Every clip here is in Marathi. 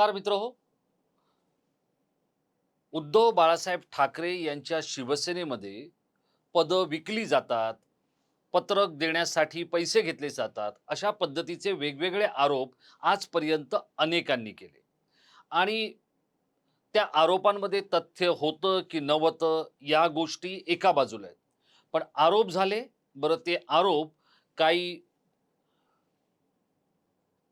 नमस्कार मित्र हो. उद्धव बाळासाहेब ठाकरे यांच्या शिवसेनेमध्ये पदं विकली जातात पत्रक देण्यासाठी पैसे घेतले जातात अशा पद्धतीचे वेगवेगळे आरोप आजपर्यंत अनेकांनी केले. आणि त्या आरोपांमध्ये तथ्य होतं की नव्हतं या गोष्टी एका बाजूला आहेत. पण आरोप झाले बरं ते आरोप काही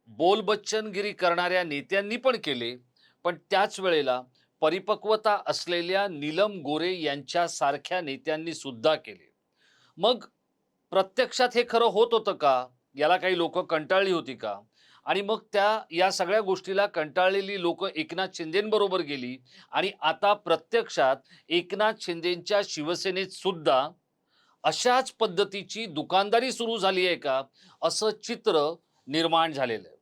बोलबच्चनगिरी करणाऱ्या नेत्यांनी पण केले. पण त्याच वेळेला परिपक्वता असलेल्या नीलम गोरे यांच्यासारख्या नेत्यांनी सुद्धा केले. मग प्रत्यक्षात हे खरं होत होतं का? याला काही लोक कंटाळली होती का? आणि मग त्या या सगळ्या गोष्टीला कंटाळलेली लोक एकनाथ शिंदेबरोबर गेली. आणि आता प्रत्यक्षात एकनाथ शिंदेच्या शिवसेनेत सुद्धा अशाच पद्धतीची दुकानदारी सुरू झाली आहे का? असं चित्र निर्माण झालेलं आहे.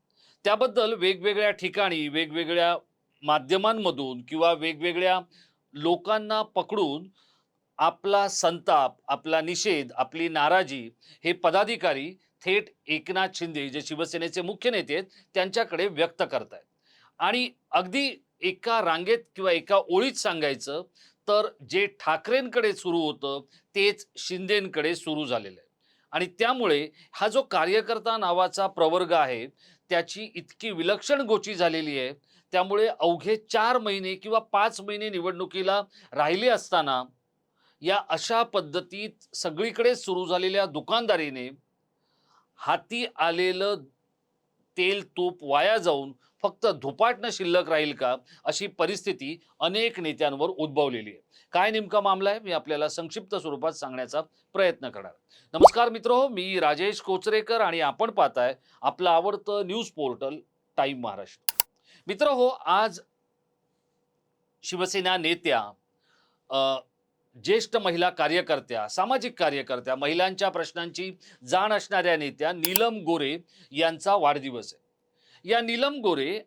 त्याबद्दल वेगवेगळ्या ठिकाणी वेगवेगळ्या माध्यमांमधून किंवा वेगवेगळ्या लोकांना पकडून आपला संताप आपला निषेध आपली नाराजी हे पदाधिकारी थेट एकनाथ शिंदे जे शिवसेनेचे मुख्य नेते आहेत त्यांच्याकडे व्यक्त करतायत. आणि अगदी एका रांगेत किंवा एका ओळीत सांगायचं तर जे ठाकरेंकडे सुरू होतं तेच शिंदेंकडे सुरू झालेलं आहे. आणि त्यामुळे हा जो कार्यकर्ता नावाचा प्रवर्ग आहे त्याची इतकी विलक्षण गोची झालेली आहे. त्यामुळे अवघे चार महिने किंवा पाच महिने निवडणुकीला राहिले असताना या अशा पद्धतीत सगळीकडे सुरू झालेल्या दुकानदारीने हाती आलेलं तेल तूप वाया जाऊन फक्त धुपाटणं शिल्लक राहील का अशी परिस्थिती अनेक नेत्यांवर उद्भवलेली आहे. काय नेमका मामला आहे? मी आपल्याला संक्षिप्त स्वरूपात सांगण्याचा प्रयत्न करणार. नमस्कार मित्र हो मी राजेश कोचरेकर आणि आपण पाहताय आपलं आवडतं न्यूज पोर्टल टाईम महाराष्ट्र. मित्र हो आज शिवसेना नेत्या ज्येष्ठ महिला कार्यकर्त्या सामाजिक कार्यकर्त्या महिलांच्या प्रश्नांची जाण असणाऱ्या नेत्या नीलम गोरे यांचा वाढदिवस आहे. या नीलम गोरे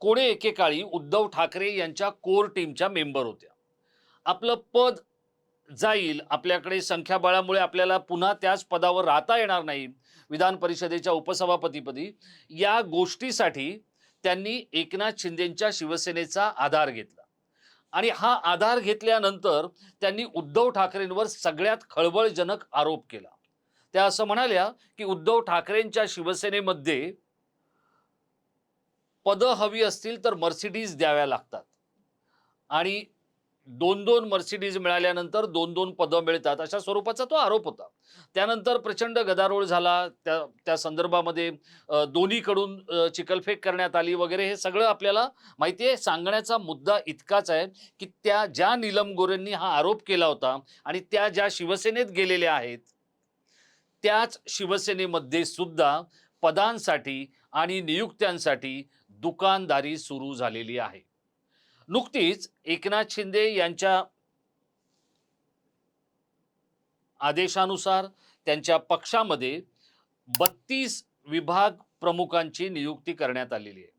कोणे एकेकाळी उद्धव ठाकरे यांच्या कोर टीमच्या मेंबर होत्या. आपलं पद जाईल आपल्याकडे संख्याबळामुळे आपल्याला पुन्हा त्याच पदावर राहता येणार नाही विधान परिषदेच्या उपसभापतीपदी. या गोष्टीसाठी त्यांनी एकनाथ शिंदेंच्या शिवसेनेचा आधार घेतला. आणि हा आधार घेतल्यानंतर त्यांनी उद्धव ठाकरेंवर सगळ्यात खळबळजनक आरोप केला. त्या असं म्हणाल्या की उद्धव ठाकरेंच्या शिवसेनेमध्ये पदं हवी असतील तर मर्सिडीज द्याव्या लागतात. आणि दोन दोन मर्सिडीज मिळाल्यानंतर दोन दोन पदं मिळतात अशा स्वरूपाचा तो आरोप होता. त्यानंतर प्रचंड गदारोळ झाला त्या त्या संदर्भामध्ये दोन्हीकडून चिकलफेक करण्यात आली वगैरे हे सगळं आपल्याला माहिती आहे. सांगण्याचा मुद्दा इतकाच आहे की त्या ज्या नीलम गोरेंनी हा आरोप केला होता आणि त्या ज्या शिवसेनेत गेलेल्या आहेत त्याच शिवसेनेमध्ये सुद्धा पदांसाठी आणि नियुक्त्यांसाठी दुकानदारी सुरू झालेली आहे. नुकतीच एकनाथ शिंदे यांच्या आदेशानुसार त्यांच्या पक्षामध्ये बत्तीस विभाग प्रमुखांची नियुक्ती करण्यात आलेली आहे.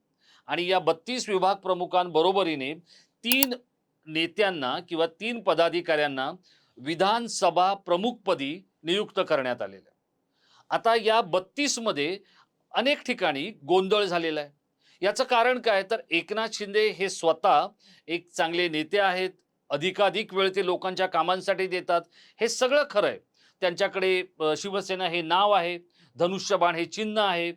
आणि या बत्तीस विभाग प्रमुखांबरोबरीने तीन नेत्यांना किंवा तीन पदाधिकाऱ्यांना विधानसभा प्रमुखपदी नियुक्त करण्यात आलेलं आहे. आता या बत्तीसमध्ये अनेक ठिकाणी गोंधळ झालेला आहे. याचं कारण काय? तर एकनाथ शिंदे हे स्वतः एक चांगले नेते आहेत. अधिकाधिक वेळ ते लोकांच्या कामांसाठी देतात. हे सगळं खरं आहे त्यांच्याकडे शिवसेना हे नाव आहे. धनुष्यबाण हे चिन्ह आहे.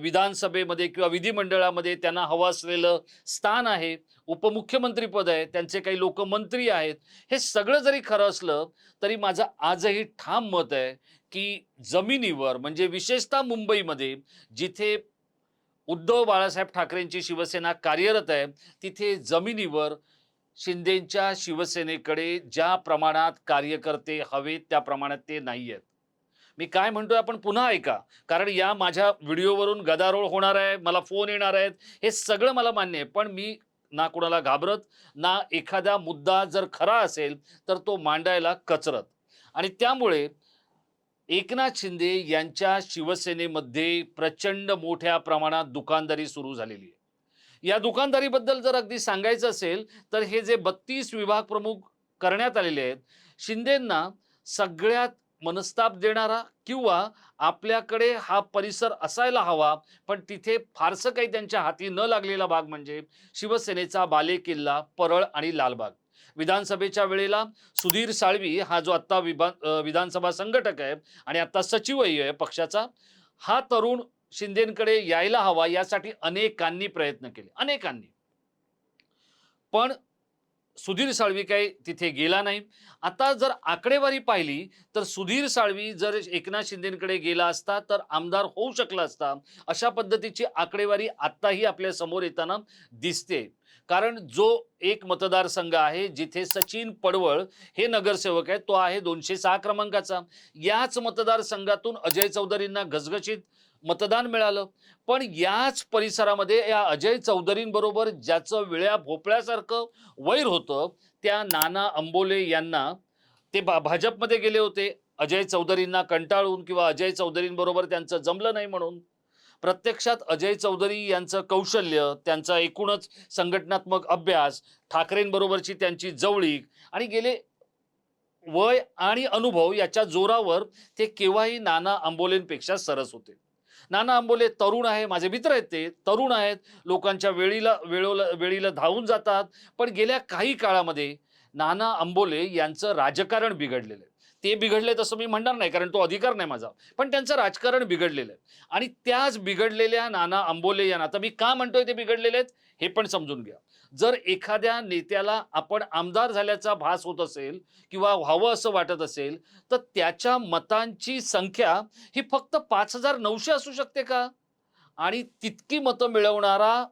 विधानसभेमध्ये किंवा विधिमंडळामध्ये त्यांना हवं असलेलं स्थान आहे. उपमुख्यमंत्रीपद आहे. त्यांचे काही लोक मंत्री आहेत. हे सगळं जरी खरं असलं तरी माझं आजही ठाम मत आहे की जमिनीवर म्हणजे विशेषतः मुंबईमध्ये जिथे उद्धव बाळासाहेब ठाकरेंची शिवसेना कार्यरत आहे. तिथे जमिनीवर शिंदेच्या शिवसेनेकडे ज्या प्रमाणात कार्यकर्ते हवेत त्या प्रमाणात ते नाही आहेत. मी काय म्हणतोय आपण पुन्हा ऐका. कारण या माझ्या व्हिडिओवरून गदारोळ होणार आहे मला फोन येणार आहेत हे सगळं मला मान्य आहे. पण मी ना कुणाला घाबरत ना एखादा मुद्दा जर खरा असेल तर तो मांडायला कचरत. आणि त्यामुळे एकनाथ शिंदे यांच्या शिवसेनेमध्ये प्रचंड मोठ्या प्रमाणात दुकानदारी सुरू झालेली आहे. या दुकानदारीबद्दल जर अगदी सांगायचं असेल तर हे जे बत्तीस विभाग प्रमुख करण्यात आलेले आहेत शिंदेंना सगळ्यात मनस्ताप देणारा किंवा आपल्याकडे हा परिसर असायला हवा पण तिथे फारसं काही त्यांच्या हाती न लागलेला भाग म्हणजे शिवसेनेचा बालेकिल्ला परळ आणि लालबाग. विधानसभेच्या वेळेला सुधीर साळवी हा जो आत्ता विभा विधानसभा संघटक आहे आणि आता सचिवही आहे पक्षाचा हा तरुण शिंदेकडे यायला हवा यासाठी अनेकांनी प्रयत्न केले. अनेकांनी. पण सुधीर साळवी काही तिथे गेला नाही. आता जर आकडेवारी पाहिली तर सुधीर साळवी जर एकनाथ शिंदेकडे गेला असता तर आमदार होऊ शकला असता अशा पद्धतीची आकडेवारी आत्ताही आपल्यासमोर येताना दिसते. कारण जो एक मतदारसंघ आहे जिथे सचिन पडवळ हे नगरसेवक आहेत तो आहे दोनशे सहा क्रमांकाचा. याच मतदारसंघातून अजय चौधरींना घसघशीत मतदान मिळालं. पण याच परिसरामध्ये या अजय चौधरींबरोबर ज्याचं विळ्या भोपळ्यासारखं वैर होतं त्या नाना अंबोले यांना ते भा भाजपमध्ये गेले होते. अजय चौधरींना कंटाळून किंवा अजय चौधरींबरोबर त्यांचं जमलं नाही म्हणून. प्रत्यक्षात अजय चौधरी यांचं कौशल्य त्यांचा एकूणच संघटनात्मक अभ्यास ठाकरेंबरोबरची त्यांची जवळीक आणि गेले वय आणि अनुभव याच्या जोरावर ते केव्हाही नाना आंबोलेंपेक्षा सरस होते. नाना आंबोले तरुण आहे माझे मित्र आहेत ते तरुण आहेत. लोकांच्या वेळीला वेळोला वेळीला धावून जातात. पण गेल्या काही काळामध्ये नाना आंबोले यांचं राजकारण बिघडलेलं आहे. ते बिघडले तसं मी म्हणणार नाही कारण तो अधिकार नाही माझा. पण त्यांचं राजकारण बिघडलेलं आहे. आणि त्याच बिघडलेल्या नाना आंबोले यांना आता मी का म्हणतोय ते बिघडलेले आहेत? हे पण समजून घ्या. जर एखाद्या नेत्याला आपण आमदार झाल्याचा भास होत असेल किंवा व्हावं असं वाटत असेल तर त्याच्या मतांची संख्या ही फक्त पाच हजार नऊशे असू शकते का? आणि तितकी मतं मिळवणारा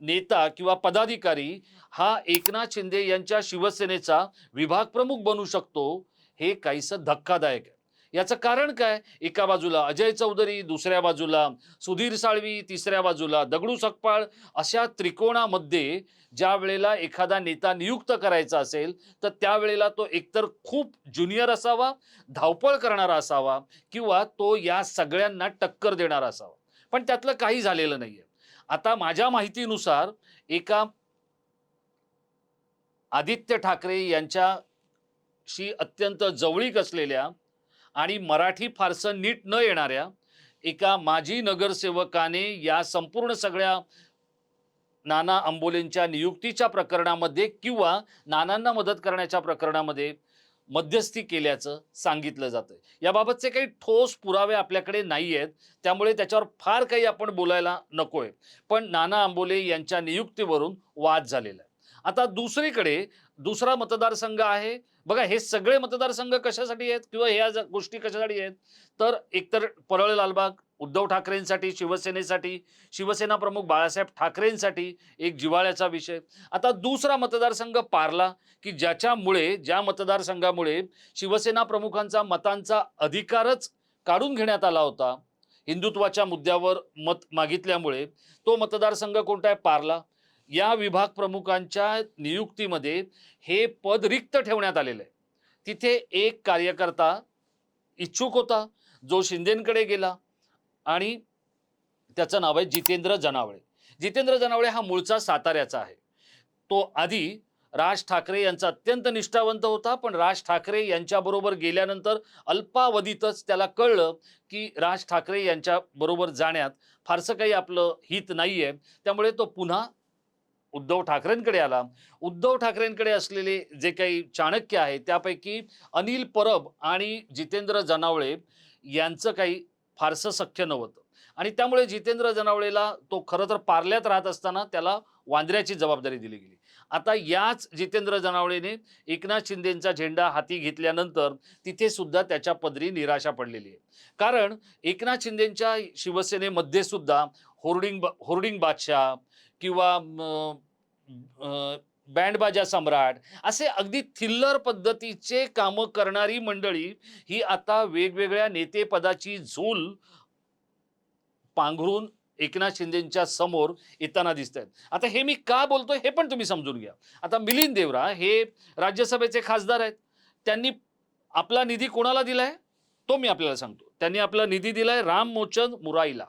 नेता किंवा पदाधिकारी हा एकनाथ शिंदे यांच्या शिवसेनेचा विभाग प्रमुख बनू शकतो. हे काहीसं धक्कादायक आहे. याचं कारण काय? एका बाजूला अजय चौधरी दुसऱ्या बाजूला सुधीर साळवी तिसऱ्या बाजूला दगडू सकपाळ अशा त्रिकोणामध्ये ज्या वेळेला एखादा नेता नियुक्त करायचा असेल तर त्यावेळेला तो एकतर खूप ज्युनियर असावा धावपळ करणारा असावा किंवा तो या सगळ्यांना टक्कर देणारा असावा. पण त्यातलं काही झालेलं नाहीये. आता माझ्या माहितीनुसार एका आदित्य ठाकरे यांच्या शी अत्यंत जवळीक असलेल्या आणि मराठी फारसं नीट न येणाऱ्या एका माजी नगरसेवकाने या संपूर्ण सगळ्या नाना आंबोलेंच्या नियुक्तीच्या प्रकरणामध्ये किंवा नानांना मदत करण्याच्या प्रकरणामध्ये मध्यस्थी केल्याचं सांगितलं जातं याबाबतचे काही ठोस पुरावे आपल्याकडे नाही आहेत त्यामुळे त्याच्यावर फार काही आपण बोलायला नकोय. पण नाना आंबोले यांच्या नियुक्तीवरून वाद झालेला आहे. आता दुसरीकडे दुसरा मतदारसंघ आहे. बघा हे सगळे मतदारसंघ कशासाठी आहेत किंवा ह्या गोष्टी कशासाठी आहेत? तर एकतर परळ लालबाग उद्धव ठाकरेंसाठी शिवसेनेसाठी शिवसेना प्रमुख बाळासाहेब ठाकरेंसाठी एक जिव्हाळ्याचा विषय. आता दुसरा मतदारसंघ पारला की ज्याच्यामुळे ज्या मतदारसंघामुळे शिवसेना प्रमुखांचा मतांचा अधिकारच काढून घेण्यात आला होता. हिंदुत्वाच्या मुद्द्यावर मत मागितल्यामुळे तो मतदारसंघ कोणता आहे? पारला. या विभाग प्रमुखांच्या नियुक्तीमध्ये हे पद रिक्त ठेवण्यात आलेलं आहे. तिथे एक कार्यकर्ता इच्छुक होता जो शिंदेकडे गेला आणि त्याचं नाव आहे जितेंद्र जनावळे. जितेंद्र जनावळे हा मूळचा साताऱ्याचा आहे. तो आधी राज ठाकरे यांचा अत्यंत निष्ठावंत होता पण राज ठाकरे यांच्याबरोबर गेल्यानंतर अल्पावधीतच त्याला कळलं की राज ठाकरे यांच्याबरोबर जाण्यात फारसं काही आपलं हित नाही आहे त्यामुळे तो पुन्हा उद्धव ठाकरेंकडे आला. उद्धव ठाकरेंकडे असलेले जे काही चाणक्य आहे त्यापैकी अनिल परब आणि जितेंद्र जनावळे यांचं काही फारसं सख्य नव्हतं. आणि त्यामुळे जितेंद्र जनावळेला तो खरं तर पार्ल्यात राहत असताना त्याला वांद्र्याची जबाबदारी दिली गेली. आता याच जितेंद्र जनावळेने एकनाथ शिंदेंचा झेंडा हाती घेतल्यानंतर तिथे सुद्धा त्याच्या पदरी निराशा पडलेली आहे. कारण एकनाथ शिंदेंच्या शिवसेनेमध्ये सुद्धा होर्डिंग होर्डिंग बादशाह किंवा बँडबाजा सम्राट असे अगदी थिल्लर पद्धतीचे कामं करणारी मंडळी ही आता वेगवेगळ्या नेतेपदाची झूल पांघरून एकनाथ शिंदेच्या समोर येताना दिसत आहेत आता हे मी का बोलतो हे पण तुम्ही समजून घ्या. आता मिलिंद देवरा हे राज्यसभेचे खासदार आहेत. त्यांनी आपला निधी कोणाला दिला आहे तो मी आपल्याला सांगतो. त्यांनी आपला निधी दिला आहे राम मोचन मुराईला.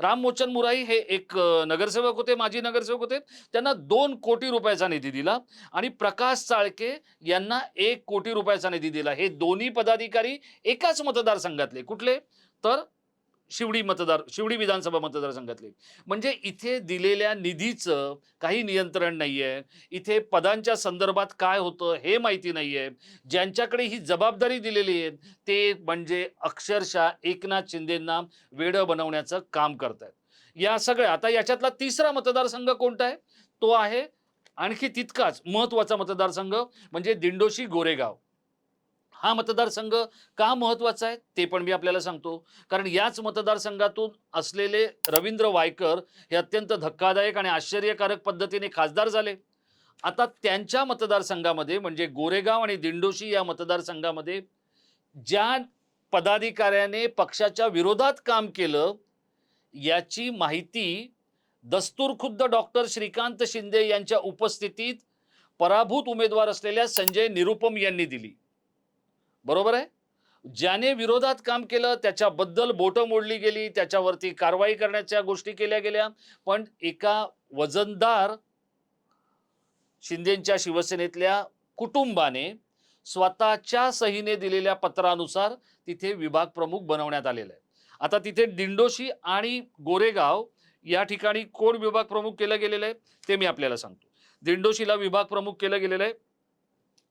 राममोचन मुराई हे एक नगरसेवक होते माजी नगरसेवक होते. त्यांना दोन कोटी रुपयाचा निधी दिला आणि प्रकाश चाळके यांना एक कोटी रुपयाचा निधी दिला. हे दोन्ही पदाधिकारी एकाच मतदारसंघातले. कुठले? तर शिवडी मतदार शिवडी विधानसभा मतदारसंघातले. म्हणजे इथे दिलेल्या निधीचं काही नियंत्रण नाहीये. इथे पदांच्या संदर्भात काय होतं हे माहिती नाही आहे ज्यांच्याकडे ही जबाबदारी दिलेली आहे ते म्हणजे अक्षरशः एकनाथ शिंदेंना वेडं बनवण्याचं काम करतायत. या सगळ्या आता याच्यातला तिसरा मतदारसंघ कोणता आहे? तो आहे आणखी तितकाच महत्त्वाचा मतदारसंघ म्हणजे दिंडोशी गोरेगाव. हा मतदारसंघ का महत्त्वाचा आहे ते पण मी आपल्याला सांगतो. कारण याच मतदारसंघातून असलेले रवींद्र वायकर हे अत्यंत धक्कादायक आणि आश्चर्यकारक पद्धतीने खासदार झाले. आता त्यांच्या मतदारसंघामध्ये म्हणजे गोरेगाव आणि दिंडोशी या मतदारसंघामध्ये ज्या पदाधिकाऱ्याने पक्षाच्या विरोधात काम केलं याची माहिती दस्तूर खुद्द डॉक्टर श्रीकांत शिंदे यांच्या उपस्थितीत पराभूत उमेदवार असलेल्या संजय निरुपम यांनी दिली. बरोबर आहे? ज्याने विरोधात काम केलं त्याच्याबद्दल बोटं मोडली गेली त्याच्यावरती कारवाई करण्याच्या गोष्टी केल्या गेल्या. पण एका वजनदार शिंदेच्या शिवसेनेतल्या कुटुंबाने स्वतःच्या सहीने दिलेल्या पत्रानुसार तिथे विभाग प्रमुख बनवण्यात आलेलं आहे. आता तिथे दिंडोशी आणि गोरेगाव या ठिकाणी कोण विभाग प्रमुख केलं गेलेलं आहे ते मी आपल्याला सांगतो. दिंडोशीला विभाग प्रमुख केलं गेलेलं आहे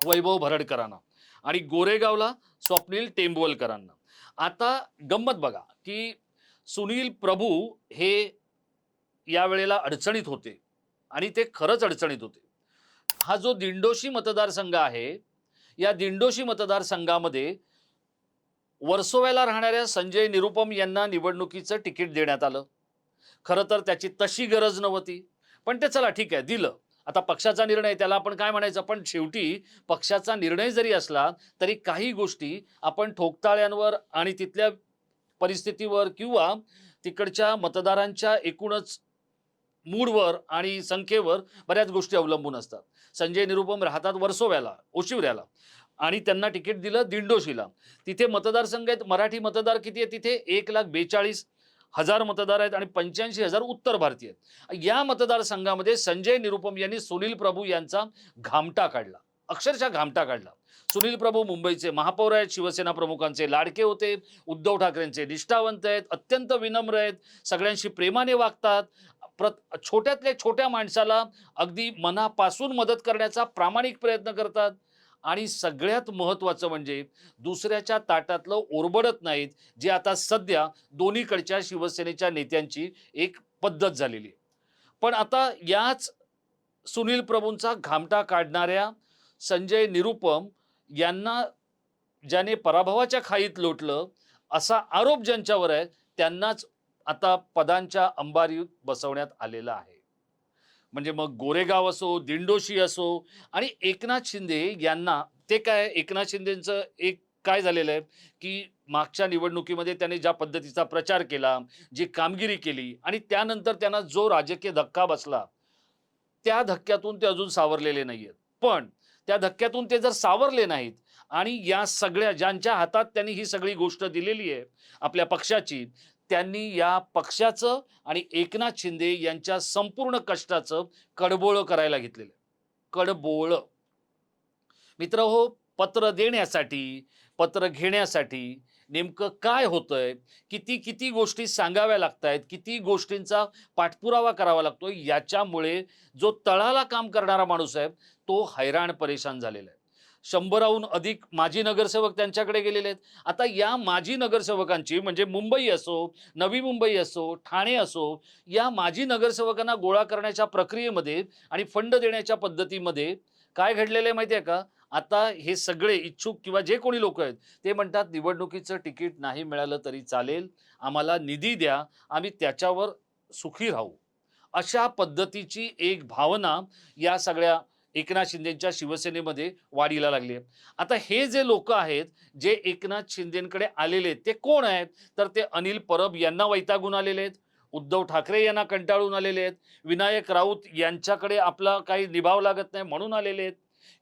वैभव भरडकरांना. आणि गोरेगावला स्वप्नील टेंबवलकरांना आता गंमत बघा की सुनील प्रभू हे यावेळेला अडचणीत होते आणि ते खरंच अडचणीत होते. हा जो दिंडोशी मतदारसंघ आहे या दिंडोशी मतदारसंघामध्ये वर्सोव्याला राहणाऱ्या संजय निरुपम यांना निवडणुकीचं तिकीट देण्यात आलं. खरं तर त्याची तशी गरज नव्हती पण ते चला ठीक आहे दिलं. आता पक्षाचा निर्णय त्याला आपण काय म्हणायचं? पण शेवटी पक्षाचा निर्णय जरी असला तरी काही गोष्टी आपण ठोकताळ्यांवर आणि तिथल्या परिस्थितीवर किंवा तिकडच्या मतदारांच्या एकूणच मूडवर आणि संख्येवर बऱ्याच गोष्टी अवलंबून असतात. संजय निरुपम राहतात वर्सोव्याला ओशिवऱ्याला आणि त्यांना तिकीट दिलं दिंडोशीला. तिथे मतदारसंघ आहेत मराठी मतदार किती आहे? तिथे एक लाख बेचाळीस हजार मतदार आहेत आणि पंच्याऐंशी हजार उत्तर भारतीय आहेत. या मतदारसंघामध्ये संजय निरुपम यांनी सुनील प्रभू यांचा घामटा काढला. अक्षरशः घामटा काढला. सुनील प्रभू मुंबईचे महापौर आहेत शिवसेना प्रमुखांचे लाडके होते उद्धव ठाकरेंचे निष्ठावंत आहेत अत्यंत विनम्र आहेत सगळ्यांशी प्रेमाने वागतात. प्र छोट्यातल्या छोट्या माणसाला अगदी मनापासून मदत करण्याचा प्रामाणिक प्रयत्न करतात. आणि सगळ्यात महत्त्वाचं म्हणजे दुसऱ्याच्या ताटातलं ओरबडत नाहीत जे आता सध्या दोन्हीकडच्या शिवसेनेच्या नेत्यांची एक पद्धत झालेली आहे. पण आता याच सुनील प्रभूंचा घामटा काढणाऱ्या संजय निरुपम यांना ज्याने पराभवाच्या खाईत लोटलं असा आरोप ज्यांच्यावर आहे त्यांनाच आता पदांच्या अंबारीत बसवण्यात आलेला आहे. म्हणजे मग गोरेगाव असो दिंडोशी असो आणि एकनाथ शिंदे यांना ते काय एकनाथ शिंदेचं एक काय झालेलं आहे की मागच्या निवडणुकीमध्ये त्याने ज्या पद्धतीचा प्रचार केला जी कामगिरी केली आणि त्यानंतर त्यांना जो राजकीय धक्का बसला त्या धक्क्यातून ते अजून सावरलेले नाही आहेत पण त्या धक्क्यातून ते जर सावरले नाहीत आणि या सगळ्या ज्यांच्या हातात त्यांनी ही सगळी गोष्ट दिलेली आहे आपल्या पक्षाची त्यांनी या पक्षाचं आणि एकनाथ शिंदे यांच्या संपूर्ण कष्टाचं कडबोळं करायला घेतलेलं आहे. कडबोळं. मित्र हो पत्र देण्यासाठी पत्र घेण्यासाठी नेमकं काय होतंय? किती किती गोष्टी सांगाव्या लागत आहेत किती गोष्टींचा पाठपुरावा करावा लागतो याच्यामुळे जो तळाला काम करणारा माणूस आहे तो हैराण परेशान झालेला आहे. शंभराहून अधिक माजी नगरसेवक त्यांच्याकडे गेलेले आहेत. आता या माजी नगरसेवकांची म्हणजे मुंबई असो नवी मुंबई असो ठाणे असो या माजी नगरसेवकांना गोळा करण्याच्या प्रक्रियेमध्ये आणि फंड देण्याच्या पद्धतीमध्ये काय घडलेलं आहे माहिती आहे का? आता हे सगळे इच्छुक किंवा जे कोणी लोक आहेत ते म्हणतात निवडणुकीचं तिकीट नाही मिळालं तरी चालेल आम्हाला निधी द्या आम्ही त्याच्यावर सुखी राहू. अशा पद्धतीची एक भावना या सगळ्या एकनाथ शिंदेच्या शिवसेनेमध्ये वाढीला लागली आहे. आता हे जे लोक आहेत जे एकनाथ शिंदेकडे आलेले आहेत ते कोण आहेत? तर ते अनिल परब यांना वैतागून आलेले आहेत. उद्धव ठाकरे यांना कंटाळून आलेले आहेत. विनायक राऊत यांच्याकडे आपला काही निभाव लागत नाही म्हणून आलेले आहेत.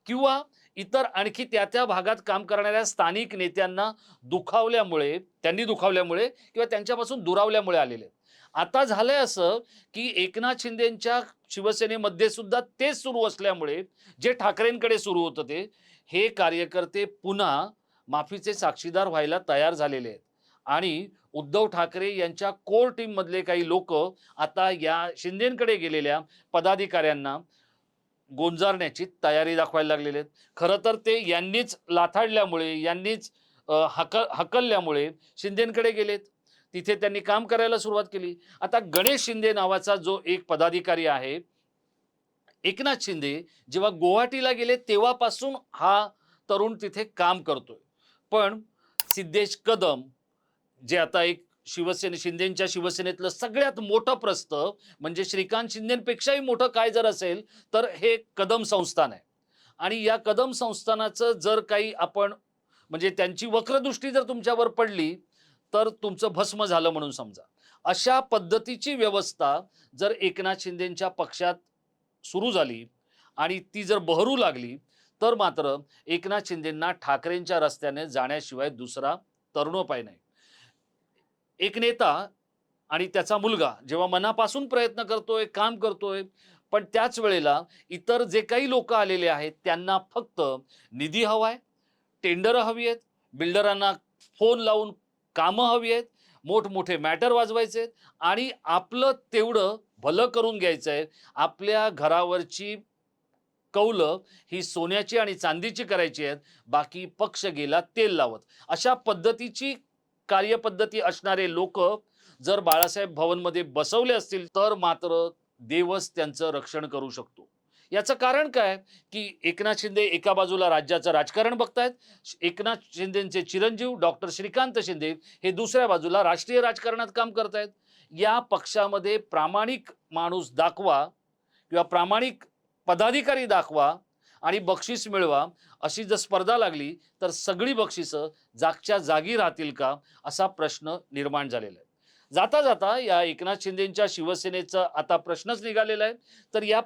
किंवा इतर आणखी त्या त्या भागात काम करणाऱ्या स्थानिक नेत्यांना दुखावल्यामुळे त्यांनी दुखावल्यामुळे किंवा त्यांच्यापासून दुरावल्यामुळे आलेले आहेत. आता झालंय असं की एकनाथ शिंदेच्या शिवसेनेमध्ये सुद्धा तेच सुरू असल्यामुळे जे ठाकरेंकडे सुरू होतं ते हे कार्यकर्ते पुन्हा माफीचे साक्षीदार व्हायला तयार झालेले आहेत. आणि उद्धव ठाकरे यांच्या कोर टीममधले काही लोक आता या शिंदेकडे गेलेल्या पदाधिकाऱ्यांना गोंजारण्याची तयारी दाखवायला लागलेले आहेत. खरं तर ते यांनीच लाथाडल्यामुळे यांनीच हक हकलल्यामुळे शिंदेकडे गेलेत. तिथे त्यांनी काम करायला सुरुवात केली. आता गणेश शिंदे नावाचा जो एक पदाधिकारी आहे एकनाथ शिंदे जेव्हा गुवाहाटीला गेले तेव्हापासून हा तरुण तिथे काम करतोय. पण सिद्धेश कदम जे आता एक शिवसेने शिंदेच्या शिवसेनेतलं सगळ्यात मोठं प्रस्त म्हणजे श्रीकांत शिंदेपेक्षाही मोठं काय जर असेल तर हे कदम संस्थान आहे. आणि या कदम संस्थानाचं जर काही आपण म्हणजे त्यांची वक्रदृष्टी जर तुमच्यावर पडली तर तुमचं भस्म झालं म्हणून समजा. अशा पद्धतीची व्यवस्था जर एकनाथ शिंदेच्या पक्षात सुरू झाली आणि ती जर बहरू लागली तर मात्र एकनाथ शिंदेंना ठाकरेंच्या रस्त्याने जाण्याशिवाय दुसरा तरुणोपाय नाही. एक नेता आणि त्याचा मुलगा जेव्हा मनापासून प्रयत्न करतोय काम करतोय पण त्याच वेळेला इतर जे काही लोक आलेले आहेत त्यांना फक्त निधी हवाय टेंडर हवी आहेत बिल्डरांना फोन लावून कामं हवी आहेत मोठमोठे मॅटर वाजवायचे आहेत आणि आपलं तेवढं भलं करून घ्यायचं आहे. आपल्या घरावरची कौलं ही सोन्याची आणि चांदीची करायची आहेत. बाकी पक्ष गेला तेल लावत. अशा पद्धतीची कार्यपद्धती असणारे लोक जर बाळासाहेब भवनमध्ये बसवले असतील तर मात्र देवच त्यांचं रक्षण करू शकतो. याचं कारण काय? की एकनाथ शिंदे एका बाजूला राज्याचं राजकारण बघतायत. एकनाथ शिंदेचे चिरंजीव डॉक्टर श्रीकांत शिंदे हे दुसऱ्या बाजूला राष्ट्रीय राजकारणात काम करतायत. या पक्षामध्ये प्रामाणिक माणूस दाखवा किंवा प्रामाणिक पदाधिकारी दाखवा आणि बक्षीस मिळवा अशी जर स्पर्धा लागली तर सगळी बक्षिसं जागच्या जागी राहतील का असा प्रश्न निर्माण झालेला आहे. जाता जाता या एकनाथ शिंदेंच्या शिवसेनेचा आता प्रश्नच निघालेला आहे. तर या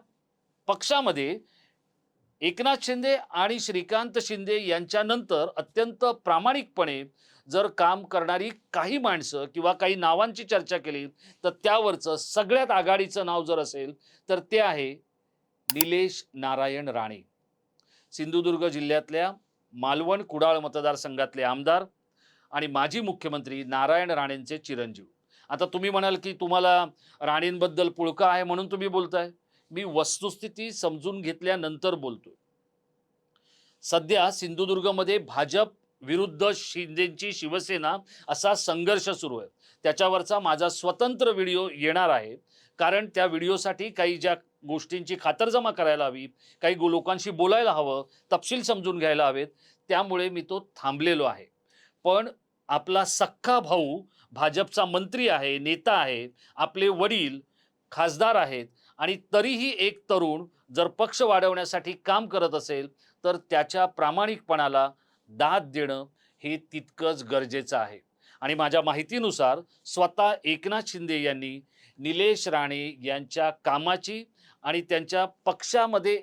पक्षामध्ये एकनाथ शिंदे आणि श्रीकांत शिंदे यांच्यानंतर अत्यंत प्रामाणिकपणे जर काम करणारी काही माणसं किंवा काही नावांची चर्चा केली तर त्यावरचं सगळ्यात आघाडीचं नाव जर असेल तर ते आहे निलेश नारायण राणे. सिंधुदुर्ग जिल्ह्यातल्या मालवण कुडाळ मतदारसंघातले आमदार आणि माजी मुख्यमंत्री नारायण राणेंचे चिरंजीव. आता तुम्ही म्हणाल की तुम्हाला राणेंबद्दल पुळका आहे म्हणून तुम्ही बोलताय. मी वस्तुस्थिती समजून घेतल्यानंतर बोलतोय. सध्या सिंधुदुर्गमध्ये भाजप विरुद्ध शिंदेची शिवसेना असा संघर्ष सुरू आहे. त्याच्यावरचा माझा स्वतंत्र व्हिडिओ येणार आहे. कारण त्या व्हिडिओसाठी काही ज्या गोष्टींची खातरजमा करायला हवी काही लोकांशी बोलायला हवं तपशील समजून घ्यायला हवेत त्यामुळे मी तो थांबलेलो आहे. पण आपला सख्खा भाऊ भाजपचा मंत्री आहे नेता आहे आपले वडील खासदार आहेत आणि तरीही एक तरुण जर पक्ष वाढवण्यासाठी काम करत असेल तर त्याच्या प्रामाणिकपणाला दाद देणं हे तितकंच गरजेचं आहे. आणि माझ्या माहितीनुसार स्वतः एकनाथ शिंदे यांनी निलेश राणे यांच्या कामाची आणि त्यांच्या पक्षामध्ये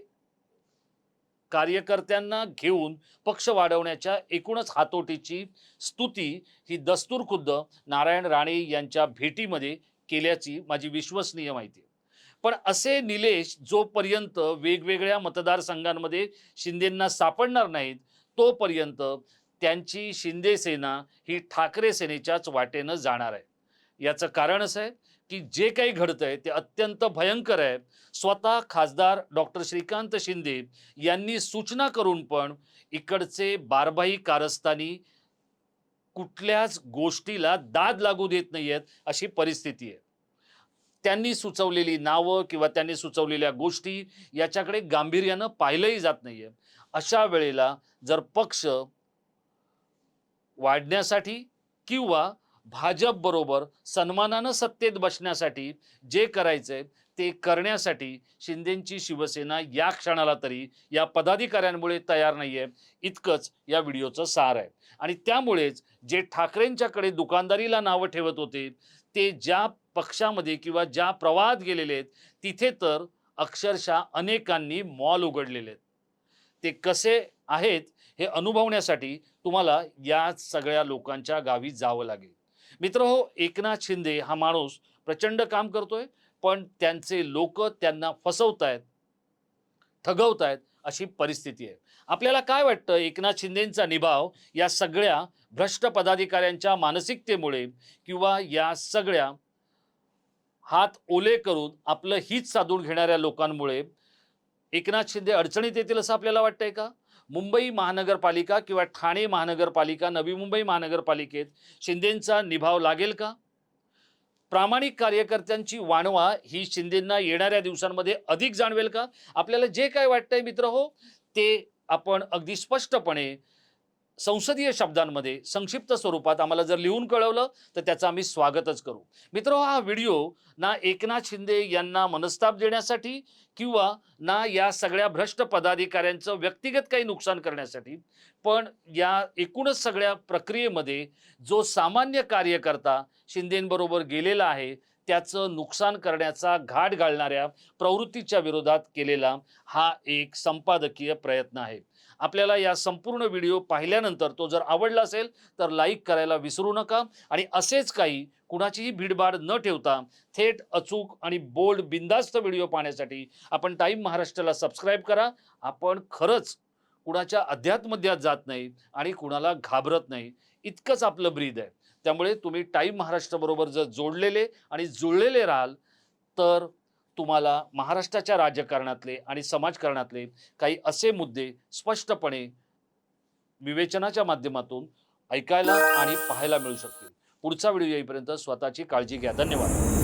कार्यकर्त्यांना घेऊन पक्ष वाढवण्याच्या एकूणच हातोटीची स्तुती ही दस्तूर खुद्द नारायण राणे यांच्या भेटीमध्ये केल्याची माझी विश्वसनीय माहिती आहे. पण असे निलेश जोपर्यंत वेगवेगळ्या मतदारसंघांमध्ये शिंदेंना सापडणार नाहीत तोपर्यंत त्यांची शिंदे सेना ही ठाकरे सेनेच्याच वाटेनं जाणार आहे. याचं कारण असं आहे की जे काही घडतंय ते अत्यंत भयंकर आहे. स्वतः खासदार डॉक्टर श्रीकांत शिंदे यांनी सूचना करून पण इकडचे बारभाई कारस्थानी कुठल्याच गोष्टीला दाद लागू देत नाही आहेत अशी परिस्थिती आहे. त्यांनी सुचवलेली नावं किंवा त्यांनी सुचवलेल्या गोष्टी याच्याकडे गांभीर्यानं पाहिलंही जात नाहीये. अशा वेळेला जर पक्ष वाढण्यासाठी किंवा भाजप बरोबर सन्मानानं सत्तेत बसण्यासाठी जे करायचंय ते करण्यासाठी शिंदेची शिवसेना या क्षणाला तरी या पदाधिकाऱ्यांमुळे तयार नाहीये. इतकंच या व्हिडिओचं सार आहे. आणि त्यामुळेच जे ठाकरेंच्याकडे दुकानदारीला नावं ठेवत होते ते ज्या पक्षामध्ये किंवा ज्या प्रवाहात गेलेले आहेत तिथे तर अक्षरशः अनेकांनी मॉल उघडलेले आहेत. ते कसे आहेत हे अनुभवण्यासाठी तुम्हाला या सगळ्या लोकांच्या गावी जावं लागेल. मित्र हो एकनाथ शिंदे हा माणूस प्रचंड काम करतोय पण त्यांचे लोक त्यांना फसवतायत ठगवतायत अशी परिस्थिती आहे. आपल्याला काय वाटतं एकनाथ शिंदेंचा निभाव या सगळ्या भ्रष्ट पदाधिकाऱ्यांच्या मानसिकतेमुळे किंवा या सगळ्या हात ओले करून आपलं हित साधून घेणाऱ्या लोकांमुळे एकनाथ शिंदे अडचणीत येतील असं आपल्याला वाटतंय का? मुंबई महानगरपालिका किंवा ठाणे महानगरपालिका नवी मुंबई महानगरपालिकेत शिंदेंचा निभाव लागेल का? प्रामाणिक कार्यकर्त्यांची वाणवा ही शिंदेंना येणाऱ्या दिवसांमध्ये अधिक जाणवेल का? आपल्याला जे काय वाटतंय मित्र हो ते आपण अगदी स्पष्टपणे संसदीय शब्दांमध्ये संक्षिप्त स्वरूपात आम्हाला जर लिहून कळवलं तर त्याचं आम्ही स्वागतच करू. मित्र हा व्हिडिओ ना एकनाथ शिंदे यांना मनस्ताप देण्यासाठी किंवा ना या सगळ्या भ्रष्ट पदाधिकाऱ्यांचं व्यक्तिगत काही नुकसान करण्यासाठी पण या एकूणच सगळ्या प्रक्रियेमध्ये जो सामान्य कार्यकर्ता शिंदेंबरोबर गेलेला आहे त्याचं नुकसान करण्याचा घाट घालणाऱ्या प्रवृत्तीच्या विरोधात केलेला हा एक संपादकीय प्रयत्न आहे. आपल्याला या संपूर्ण व्हिडिओ पाहिल्यानंतर तो जर आवडला असेल तर लाईक करायला विसरू नका. आणि असेच काही कुणाचीही भीडभाड न ठेवता थेट अचूक आणि बोल्ड बिंदास्त व्हिडिओ पाहण्यासाठी आपण टाईम महाराष्ट्राला सबस्क्राईब करा. आपण खरंच कुणाच्या अध्यात्मध्यात जात नाही आणि कुणाला घाबरत नाही. इतकंच आपलं ब्रीद आहे. त्यामुळे तुम्ही टाईम महाराष्ट्राबरोबर जर जोडलेले आणि जुळलेले राहाल तर तुम्हाला महाराष्ट्राच्या राजकारणातले आणि समाजकारणातले काही असे मुद्दे स्पष्टपणे विवेचनाच्या माध्यमातून ऐकायला आणि पाहायला मिळू शकतील. पुढचा व्हिडिओ येईपर्यंत स्वतःची काळजी घ्या. धन्यवाद.